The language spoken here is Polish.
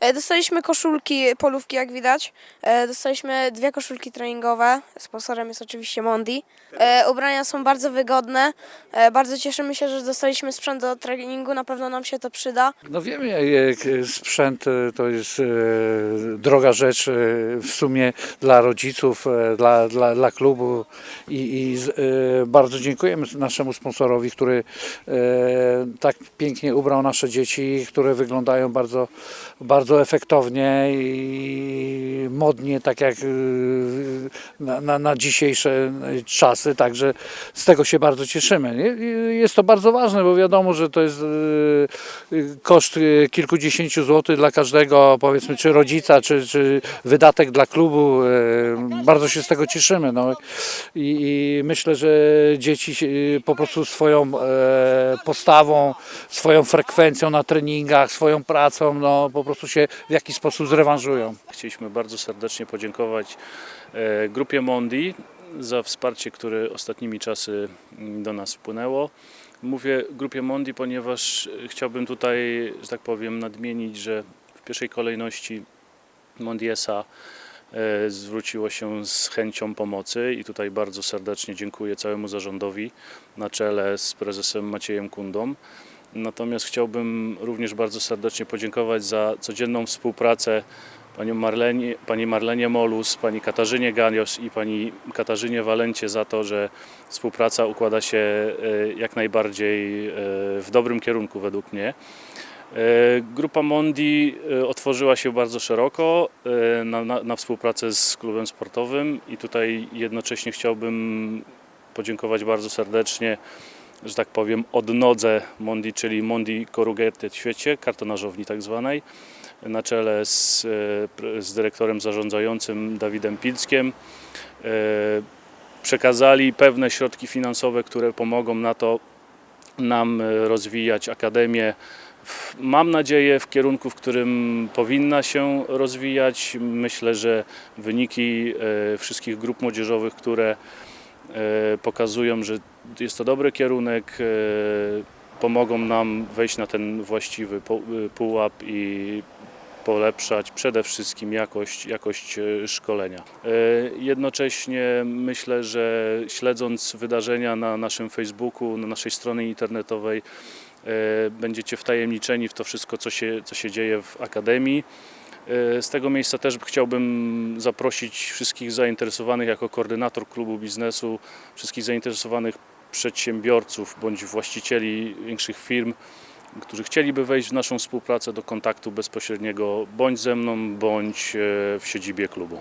E, Dostaliśmy koszulki, polówki jak widać. E, Dostaliśmy dwie koszulki treningowe. Sponsorem jest oczywiście Mondi. E, Ubrania są bardzo wygodne. Bardzo cieszymy się, że dostaliśmy sprzęt do treningu. Na pewno nam się to przyda. No wiemy, jak sprzęt to jest droga rzecz w sumie dla rodziców, dla, dla, dla klubu i, i bardzo dziękujemy naszemu sponsorowi, który tak pięknie ubrał nasze dzieci, które wyglądają bardzo, bardzo efektownie i modnie, tak jak e, na, na, na dzisiejsze czasy, także z tego się bardzo cieszymy. Jest to bardzo ważne, bo wiadomo, że to jest e, koszt e, kilkudziesięciu złotych dla każdego, powiedzmy, czy rodzica, czy, czy wydatek dla klubu. Bardzo się z tego cieszymy. No. I, I myślę, że dzieci po prostu swoją e, postawą, swoją frekwencją na treningach, swoją pracą, no, po prostu się w jakiś sposób zrewanżują. Chcieliśmy bardzo serdecznie podziękować e, grupie Mondi za wsparcie, które ostatnimi czasy do nas wpłynęło. Mówię grupie Mondi, ponieważ chciałbym tutaj, że tak powiem, nadmienić, że w pierwszej kolejności Mondiesa e, zwróciło się z chęcią pomocy i tutaj bardzo serdecznie dziękuję całemu zarządowi na czele z prezesem Maciejem Kundą. Natomiast chciałbym również bardzo serdecznie podziękować za codzienną współpracę panią Marlenie, pani Marlenie Molus, pani Katarzynie Ganios i pani Katarzynie Walencie za to, że współpraca układa się e, jak najbardziej e, w dobrym kierunku według mnie. E, Grupa Mondi otworzyła się bardzo szeroko na, na, na współpracę z klubem sportowym i tutaj jednocześnie chciałbym podziękować bardzo serdecznie, że tak powiem, odnodze Mondi, czyli Mondi Corrugated świecie, kartonażowni tak zwanej, na czele z, e, z dyrektorem zarządzającym Dawidem Pilskiem. E, Przekazali pewne środki finansowe, które pomogą na to nam e, rozwijać akademię w- mam nadzieję, w kierunku, w którym powinna się rozwijać. Myślę, że wyniki wszystkich grup młodzieżowych, które pokazują, że jest to dobry kierunek, e, pomogą nam wejść na ten właściwy e, pułap i polepszać przede wszystkim jakość, jakość e, szkolenia. Jednocześnie myślę, że śledząc wydarzenia na naszym Facebooku, na naszej stronie internetowej, będziecie wtajemniczeni w to wszystko, co się, co się dzieje w Akademii. Z tego miejsca też chciałbym zaprosić wszystkich zainteresowanych jako koordynator klubu biznesu, wszystkich zainteresowanych przedsiębiorców bądź właścicieli większych firm, którzy chcieliby wejść w naszą współpracę do kontaktu bezpośredniego bądź ze mną, bądź e, w siedzibie klubu.